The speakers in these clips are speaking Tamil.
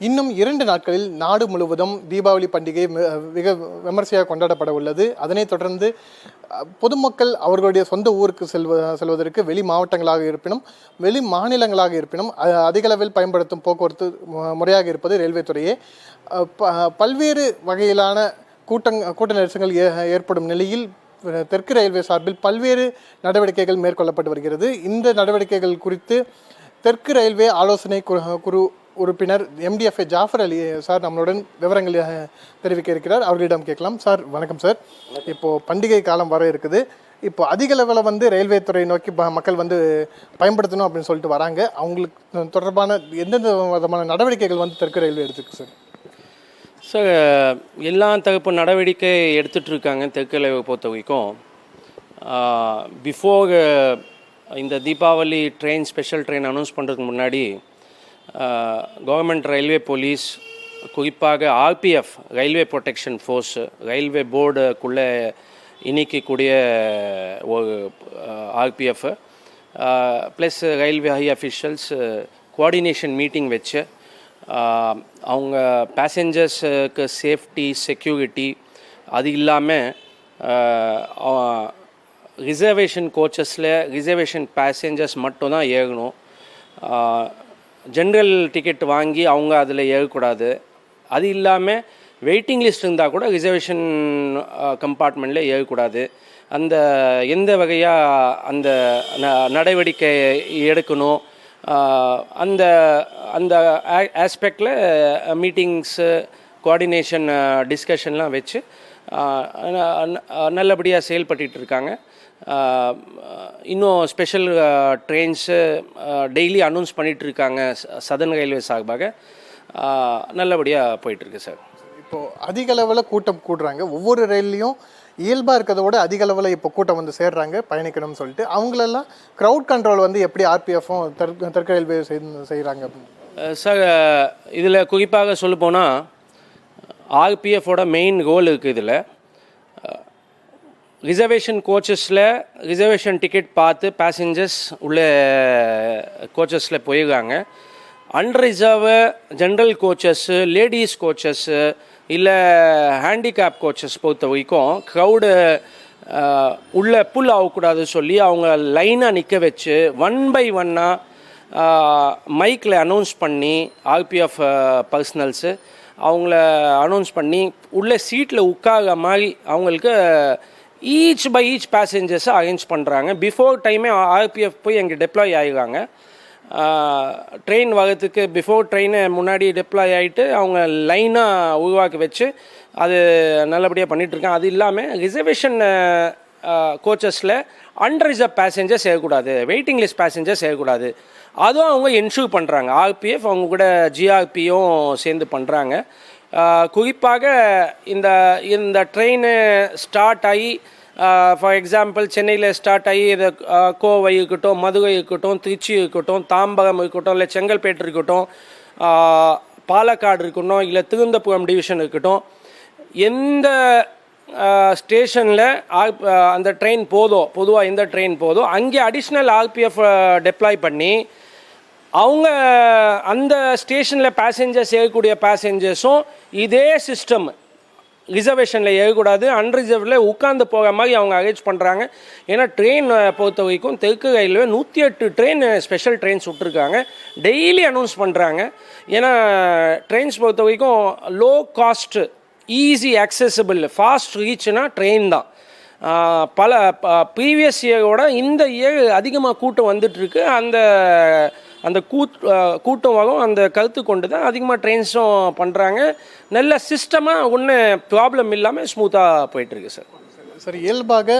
இன்னும் இரண்டு நாட்களில் நாடு முழுவதும் தீபாவளி பண்டிகை மிக விமர்சையாக கொண்டாடப்பட உள்ளது. அதனைத் தொடர்ந்து பொதுமக்கள் அவர்களுடைய சொந்த ஊருக்கு செல்வ செல்வதற்கு வெளி மாவட்டங்களாக இருப்பினும் வெளி மாநிலங்களாக இருப்பினும் அதிகளவில் பயன்படுத்தும் போக்குவரத்து முறையாக இருப்பது ரயில்வே துறையே. ப- பல்வேறு வகையிலான கூட்டங் கூட்ட நெரிசங்கள் ஏ- ஏற்படும் நிலையில் தெற்கு ரயில்வே சார்பில் பல்வேறு நடவடிக்கைகள் மேற்கொள்ளப்பட்டு வருகிறது. இந்த நடவடிக்கைகள் குறித்து தெற்கு ரயில்வே ஆலோசனை குழு உறுப்பினர் எம்டிஎஃப்ஐ ஜாஃபர் அலி சார் நம்மளுடன் விவரங்கள் தெரிவிக்க இருக்கிறார். அவர்களிடம் கேட்கலாம். சார் வணக்கம் சார். இப்போது பண்டிகை காலம் வர இருக்குது. இப்போ அதிக லெவலில் வந்து ரயில்வே துறை நோக்கி மக்கள் வந்து பயன்படுத்தணும் அப்படின்னு சொல்லிட்டு வராங்க. அவங்களுக்கு தொடர்பான எந்தெந்த விதமான நடவடிக்கைகள் வந்து தெற்கு ரயில்வே எடுத்துக்கு சார்? சார் எல்லா தகுப்பு நடவடிக்கை எடுத்துகிட்டு இருக்காங்க தெற்கலை பொறுத்த வரைக்கும். பிஃபோர் இந்த Deepavali train special train announce பண்ணுறதுக்கு முன்னாடி கவர்மெண்ட் ரயில்வே போலீஸ் குறிப்பாக RPF railway protection force railway போர்டுக்குள்ளே இணைக்கக்கூடிய ஒரு RPF plus railway high officials coordination meeting வச்சு அவங்க பேசஞ்சர்ஸுக்கு சேஃப்டி செக்யூரிட்டி அது இல்லாமல் ரிசர்வேஷன் கோச்சஸில் ரிசர்வேஷன் பேசஞ்சர்ஸ் மட்டும் தான் ஏறணும். ஜென்ரல் டிக்கெட் வாங்கி அவங்க அதில் ஏறக்கூடாது. அது இல்லாமல் வெயிட்டிங் லிஸ்ட் இருந்தால் கூட ரிசர்வேஷன் கம்பார்ட்மெண்ட்டில் ஏறக்கூடாது. அந்த எந்த வகையாக அந்த ந- நடவடிக்கை எடுக்கணும் அந்த அந்த ஆஸ்பெக்டில் மீட்டிங்ஸு கோஆர்டினேஷன் டிஸ்கஷன்லாம் வச்சு நல்லபடியாக செயல்பட்டு இருக்காங்க. இன்னும் ஸ்பெஷல் ட்ரெயின்ஸு டெய்லி அனௌன்ஸ் பண்ணிட்டு இருக்காங்க சதன் ரயில்வே சார்பாக. நல்லபடியாக போயிட்டுருக்கு சார் இப்போ அதிக அளவில் கூட்டம் கூடுறாங்க. ஒவ்வொரு ரயில்லையும் இயல்பாக இருக்கிறத விட அதிக அளவில் இப்போ கூட்டம் வந்து சேர்றாங்க பயணிக்கணும்னு சொல்லிட்டு. அவங்களெல்லாம் க்ரௌட் கண்ட்ரோல் வந்து எப்படி ஆர்பிஎஃப்பும் தெற்கு தெற்கு ரயில்வே செய்கிறாங்க சார் இதில் குறிப்பாக சொல்லப்போனால் ஆர்பிஎஃபோட மெயின் ரோல் இருக்குது இதில். ரிசர்வேஷன் கோச்சஸில் ரிசர்வேஷன் டிக்கெட் பார்த்து பேசஞ்சர்ஸ் உள்ள eh, கோச்சஸில் போயிருக்காங்க. Unreserved general coaches ladies coaches இல்லை ஹேண்டிகேப் கோச்சஸ் பொறுத்த வரைக்கும் க்ரௌடு eh, உள்ளே புல் ஆகக்கூடாதுன்னு சொல்லி அவங்க லைனாக நிற்க வச்சு ஒன் பை ஒன்னாக மைக்கில் அனௌன்ஸ் பண்ணி ஆர்பிஎஃப் பர்சனல்ஸு eh, அவங்கள அனௌன்ஸ் பண்ணி உள்ள சீட்டில் உட்கார மாதிரி அவங்களுக்கு ஈச் பை ஈச் பேசஞ்சர்ஸை அரேஞ்ச் பண்ணுறாங்க பிஃபோர் டைமே ஆர்பிஎஃப் போய் அங்கே டெப்ளாய் ஆகிடுறாங்க ட்ரெயின் வரத்துக்கு பிஃபோர் ட்ரெயினை முன்னாடி டெப்ளாய் ஆகிட்டு அவங்க லைனாக உருவாக்கி வச்சு அது நல்லபடியாக பண்ணிகிட்ருக்காங்க அது இல்லாமல் ரிசர்வேஷன் கோச்சஸில் அன்ரிசர்வ் பேசஞ்சர்ஸ் ஏறக்கூடாது வெயிட்டிங் லிஸ்ட் பேசஞ்சர்ஸ் செய்யக்கூடாது. அதுவும் அவங்க என்ஷூர் பண்ணுறாங்க ஆர்பிஎஃப் அவங்க கூட ஜிஆர்பியும் சேர்ந்து பண்ணுறாங்க குறிப்பாக இந்த இந்த ட்ரெயின் ஸ்டார்ட் ஆகி ஃபார் எக்ஸாம்பிள் சென்னையில் ஸ்டார்ட் ஆகி இது கோவை இருக்கட்டும் மதுரை இருக்கட்டும் திருச்சி இருக்கட்டும் தாம்பரம் இருக்கட்டும் இல்லை செங்கல்பேட்டு இருக்கட்டும் பாலக்காடு இருக்கட்டும் இல்லை திருந்தபுரம் டிவிஷன் இருக்கட்டும் எந்த ஸ்டேஷனில் அந்த ட்ரெயின் போதோ பொதுவாக எந்த ட்ரெயின் போதோ அங்கே அடிஷ்னல் ஆர்பிஎஃப் டெப்ளாய் பண்ணி அவங்க அந்த ஸ்டேஷனில் பேசஞ்சர்ஸ் ஏறக்கூடிய பேசஞ்சர்ஸும் இதே சிஸ்டம் ரிசர்வேஷனில் ஏறக்கூடாது அன்ரிசர்வில் உட்காந்து போகிற மாதிரி அவங்க அரேஞ்ச் பண்ணுறாங்க ஏன்னா ட்ரெயின் பொறுத்த வரைக்கும் தெற்கு ரயில்வே நூற்றி எட்டு ட்ரெயின் ஸ்பெஷல் ட்ரெயின்ஸ் விட்ருக்காங்க டெய்லி அனௌன்ஸ் பண்ணுறாங்க ஏன்னா ட்ரெயின்ஸ் பொறுத்த வரைக்கும் low cost easy accessible fast ரீச்னா train தான். பல ப்ரீவியஸ் இயரோட இந்த இயர் அதிகமாக கூட்டம் வந்துட்டுருக்கு அந்த அந்த கூட் ஆஹ் கூட்டம் வரும் அந்த கருத்து கொண்டு தான் அதிகமாக ட்ரெயின்ஸும் பண்ணுறாங்க நல்ல சிஸ்டமாக ஒன்றும் ப்ராப்ளம் இல்லாமல் ஸ்மூத்தாக போயிட்டுருக்கு சார். சரி இயல்பாக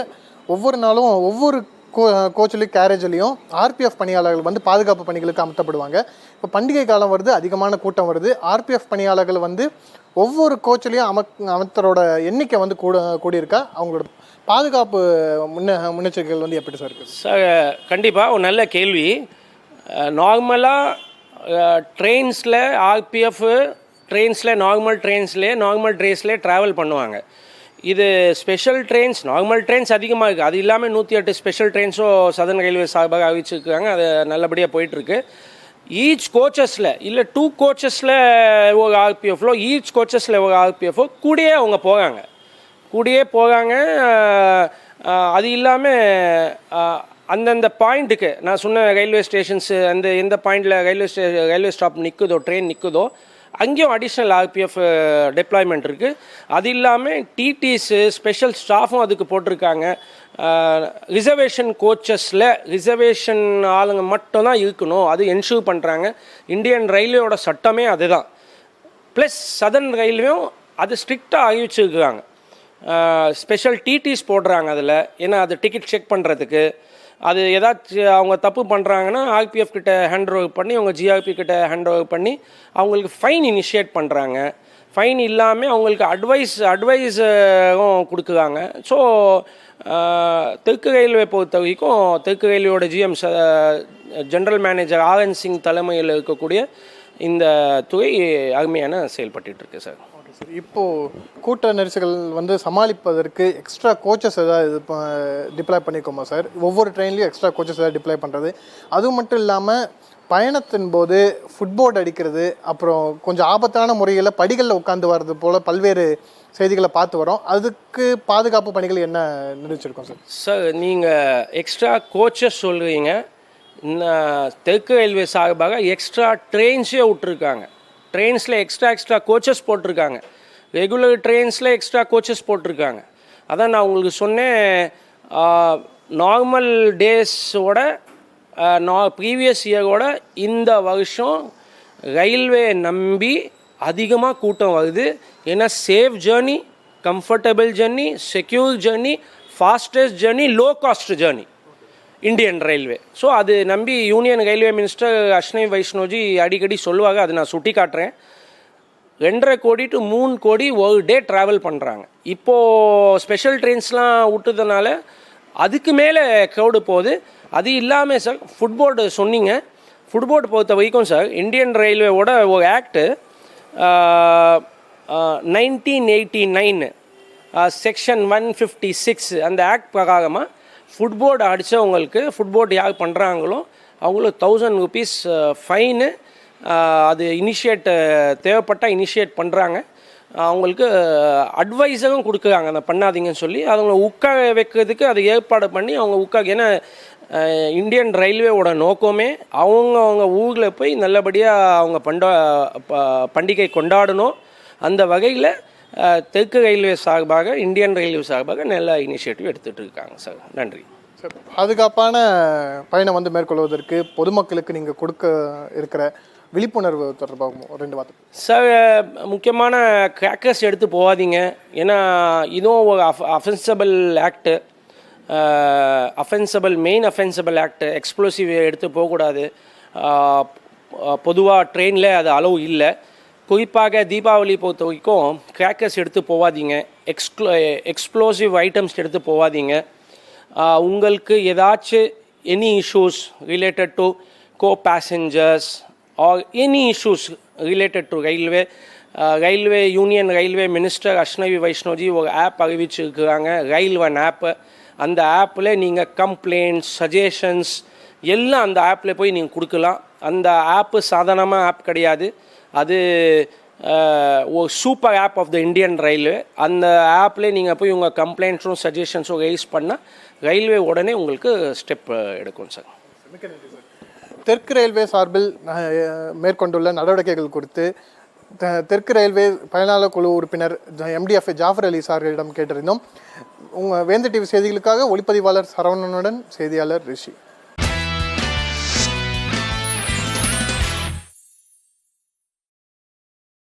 ஒவ்வொரு நாளும் ஒவ்வொரு கோ கோச்சிலையும் கேரேஜ்லையும் ஆர்பிஎஃப் பணியாளர்கள் வந்து பாதுகாப்பு பணிகளுக்கு அமர்த்தப்படுவாங்க. இப்போ பண்டிகை காலம் வருது அதிகமான கூட்டம் வருது. ஆர்பிஎஃப் பணியாளர்கள் வந்து ஒவ்வொரு கோச்சிலையும் அமக் அமர்த்தரோட எண்ணிக்கை வந்து கூட கூடியிருக்கா? அவங்களோட பாதுகாப்பு முன்ன முன்னெச்சரிக்கைகள் வந்து எப்படி சார் இருக்குது? சார் கண்டிப்பாக ஒரு நல்ல கேள்வி. நார்மலாக ட்ரெயின்ஸில் ஆர்பிஎஃப் ட்ரெயின்ஸில் நார்மல் ட்ரெயின்ஸ்லேயே நார்மல் ட்ரெயின்ஸ்லேயே ட்ராவல் பண்ணுவாங்க. இது ஸ்பெஷல் ட்ரெயின்ஸ் நார்மல் ட்ரெயின்ஸ் அதிகமாக இருக்குது அது இல்லாமல் நூற்றி எட்டு ஸ்பெஷல் ட்ரெயின்ஸும் சதன் ரயில்வே சார்பாக அறிவிச்சிருக்காங்க. அது நல்லபடியாக போயிட்டுருக்கு. ஈச் கோச்சஸில் இல்லை டூ கோச்சஸில் ஒரு ஆர்பிஎஃப்லோ ஈச் கோச்சஸில் ஒரு ஆர்பிஎஃப்ஓ கூடயே அவங்க போகிறாங்க கூடயே போகிறாங்க அது இல்லாமல் அந்தந்த பாயிண்ட்டுக்கு நான் சொன்ன ரயில்வே ஸ்டேஷன்ஸு அந்த எந்த பாயிண்டில் ரயில்வே ஸ்டே ரயில்வே ஸ்டாப் நிற்குதோ ட்ரெயின் நிற்குதோ அங்கேயும் அடிஷ்னல் ஆர்பிஎஃப் டெப்ளாய்மெண்ட் இருக்குது அது இல்லாமல் டிடிஸு ஸ்பெஷல் ஸ்டாஃபும் அதுக்கு போட்டிருக்காங்க. ரிசர்வேஷன் கோச்சஸில் ரிசர்வேஷன் ஆளுங்க மட்டும் தான் இருக்கணும். அது என்ஷூர் பண்ணுறாங்க இந்தியன் ரயில்வேயோட சட்டமே அதுதான். ப்ளஸ் சதர்ன் ரயில்வேயும் அது ஸ்ட்ரிக்டாக அறிவிச்சிருக்கிறாங்க ஸ்பெஷல் டிடிஸ் போடுறாங்க அதில். ஏன்னா அது டிக்கெட் செக் பண்ணுறதுக்கு அது ஏதாச்சும் அவங்க தப்பு பண்ணுறாங்கன்னா ஆர்பிஎஃப் கிட்ட ஹேண்ட் ஓவர் பண்ணி அவங்க ஜிஆர்பி கிட்ட ஹேண்ட் ஓவர் பண்ணி அவங்களுக்கு ஃபைன் இனிஷியேட் பண்ணுறாங்க ஃபைன் இல்லாமல் அவங்களுக்கு அட்வைஸ் அட்வைஸும் கொடுக்குறாங்க. ஸோ தெற்கு ரயில்வே பொறுத்த வரைக்கும் தெற்கு ரயில்வேயோட GM general manager RN Singh தலைமையில் இருக்கக்கூடிய இந்த துறை அருமையான செயல்பட்டு இருக்கு சார். சார் கூட்ட நெரிசல்கள் வந்து சமாளிப்பதற்கு எக்ஸ்ட்ரா கோச்சஸ் ஏதாவது இது டிப்ளாய் பண்ணிக்கோமா சார் ஒவ்வொரு ட்ரெயின்லையும் எக்ஸ்ட்ரா கோச்சஸ் ஏதாவது டிப்ளாய் பண்ணுறது அது மட்டும் இல்லாமல் பயணத்தின் போது ஃபுட்போர்ட் அடிக்கிறது அப்புறம் கொஞ்சம் ஆபத்தான முறையில் படிகளில் உட்காந்து வர்றது போல் பல்வேறு செய்திகளை பார்த்து வரோம் அதுக்கு பாதுகாப்பு பணிகள் என்ன நிர்ணயிச்சிருக்கோம் சார் சார் நீங்கள் எக்ஸ்ட்ரா கோச்சஸ் சொல்கிறீங்க தெற்கு ரயில்வே சார்பாக எக்ஸ்ட்ரா ட்ரெயின்ஸே விட்ருக்காங்க ட்ரெயின்ஸில் எக்ஸ்ட்ரா எக்ஸ்ட்ரா கோச்சஸ் போட்டிருக்காங்க. ரெகுலர் ட்ரெயின்ஸில் எக்ஸ்ட்ரா கோச்சஸ் போட்டிருக்காங்க. அதான் நான் உங்களுக்கு சொன்னேன். நார்மல் டேஸோட நா ப்ரீவியஸ் இயரோட இந்த வருஷம் ரயில்வே நம்பி அதிகமாக கூட்டம் வருது. ஏன்னா safe journey comfortable journey secure journey fastest journey low cost journey Indian railway so அது நம்பி யூனியன் ரயில்வே மினிஸ்டர் அஷ்னி வைஷ்ணோஜி அடிக்கடி சொல்லுவாங்க அதை நான் சுட்டி காட்டுறேன் ரெண்டரை கோடி டு மூணு கோடி ஒரு டே ட்ராவல் பண்ணுறாங்க இப்போது ஸ்பெஷல் ட்ரெயின்ஸ்லாம் விட்டதுனால அதுக்கு மேலே க்ரௌடு போகுது. அது இல்லாமல் சார் ஃபுட்போர்டு சொன்னீங்க. ஃபுட்போர்டு பொறுத்த வரைக்கும் சார் இந்தியன் ரயில்வேவோட ஒரு act nineteen eighty nine section one fifty six அந்த ஆக்ட் பிரகாரமாக ஃபுட்போர்டு அடித்தவங்களுக்கு ஃபுட்போர்டு யார் பண்ணுறாங்களோ அவங்களுக்கு தௌசண்ட் ருபீஸ் ஃபைனு அது இனிஷியேட் தேவைப்பட்டால் இனிஷியேட் பண்ணுறாங்க அவங்களுக்கு அட்வைஸரும் கொடுக்குறாங்க. அந்த பண்ணாதீங்கன்னு சொல்லி அவங்கள உட்கார வைக்கிறதுக்கு அதை ஏற்பாடு பண்ணி அவங்க உட்கார ஏன்னா இந்தியன் ரயில்வேவோட நோக்கமே அவங்க அவங்க ஊரில் போய் நல்லபடியாக அவங்க பண்டா ப- பண்டிகை கொண்டாடணும். அந்த வகையில் தெற்கு ரயில்வே சார்பாக இந்தியன் ரயில்வே சார்பாக நல்ல இனிஷியேட்டிவ் எடுத்துகிட்டு இருக்காங்க சார். நன்றி. சார் பாதுகாப்பான பயணம் வந்து மேற்கொள்வதற்கு பொதுமக்களுக்கு நீங்கள் கொடுக்க இருக்கிற விழிப்புணர்வு தொடர்பாகவும் ஒரு ரெண்டு வார்த்தை. சார் முக்கியமான கிராக்கர்ஸ் எடுத்து போகாதீங்க. ஏன்னா இதுவும் ஒரு of offensible act offensible main offensible act explosive எடுத்து போகக்கூடாது. பொதுவாக ட்ரெயினில் அது அளவு இல்லை. குறிப்பாக தீபாவளி பொறுத்த வரைக்கும் கிராக்கர்ஸ் எடுத்து போகாதீங்க எக்ஸ்க்ளோ எக்ஸ்ப்ளோசிவ் ஐட்டம்ஸ் எடுத்து போகாதீங்க உங்களுக்கு ஏதாச்சும் any issues related to go passengers or any issues related to railway railway union railway minister Ashwini வைஷ்ணோஜி ஒரு ஆப் அறிவிச்சிருக்கிறாங்க. ரயில் ஒன் ஆப்பு அந்த ஆப்பில் நீங்கள் கம்ப்ளைண்ட்ஸ் சஜஷன்ஸ் எல்லாம் அந்த ஆப்பில் போய் நீங்கள் கொடுக்கலாம். அந்த ஆப்பு சாதாரணமாக ஆப் கிடையாது. அது ஓ super app of the Indian railway அந்த ஆப்லேயே நீங்கள் போய் உங்கள் கம்ப்ளைண்ட்ஸும் சஜஷன்ஸும் ரைஸ் பண்ணால் ரயில்வே உடனே உங்களுக்கு ஸ்டெப் எடுக்கும் சார் தெற்கு ரயில்வே சார்பில் மேற்கொண்டுள்ள நடவடிக்கைகள் குறித்து தெற்கு ரயில்வே பயனாளர் குழு உறுப்பினர் எம்டிஎஃப் ஜாஃபர் அலி சார்களிடம் கேட்டிருந்தோம். உங்கள் வேந்த டிவி செய்திகளுக்காக ஒளிப்பதிவாளர் சரவணனுடன் செய்தியாளர் ரிஷி.